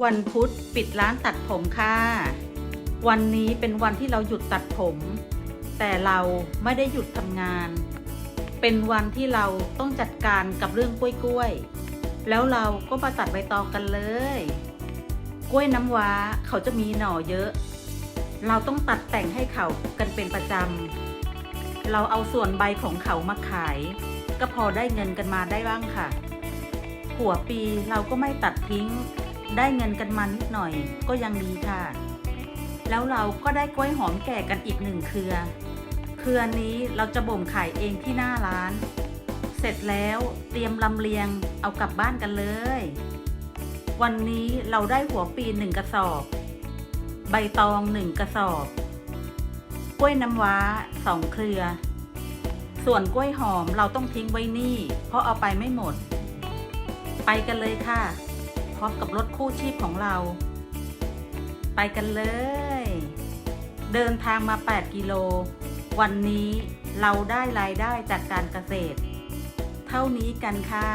วันพุธปิดร้านตัดผมค่ะ วันนี้เป็นวันที่เราหยุดตัดผม แต่เราไม่ได้หยุดทำงาน เป็นวันที่เราต้องจัดการกับเรื่องกล้วยๆแล้วเราก็มาตัดใบตองกันเลย กล้วยน้ำว้าเขาจะมีหน่อเยอะ เราต้องตัดแต่งให้เขากันเป็นประจำ เราเอาส่วนใบของเขามาขาย ก็พอได้เงินกันมาได้บ้างค่ะ หัวปีเราก็ไม่ตัดทิ้ง ได้เงินกันมานิดหน่อยก็ยังดีค่ะ แล้วเราก็ได้กล้วยหอมแก่กันอีกหนึ่งเครือ เครือนี้เราจะบ่มขายเองที่หน้าร้าน เสร็จแล้วเตรียมลำเลียงเอากลับบ้านกันเลย วันนี้เราได้หัวปีหนึ่งกระสอบ ใบตองหนึ่งกระสอบ กล้วยน้ำว้าสองเครือ ส่วนกล้วยหอมเราต้องทิ้งไว้นี่ เพราะเอาไปไม่หมด ไปกันเลยค่ะ ร้อมกับรถคู่ชีพของเรา ไปกันเลย เดินทางมา 8 กิโล วันนี้เราได้รายได้จากการเกษตร เท่านี้กันค่ะ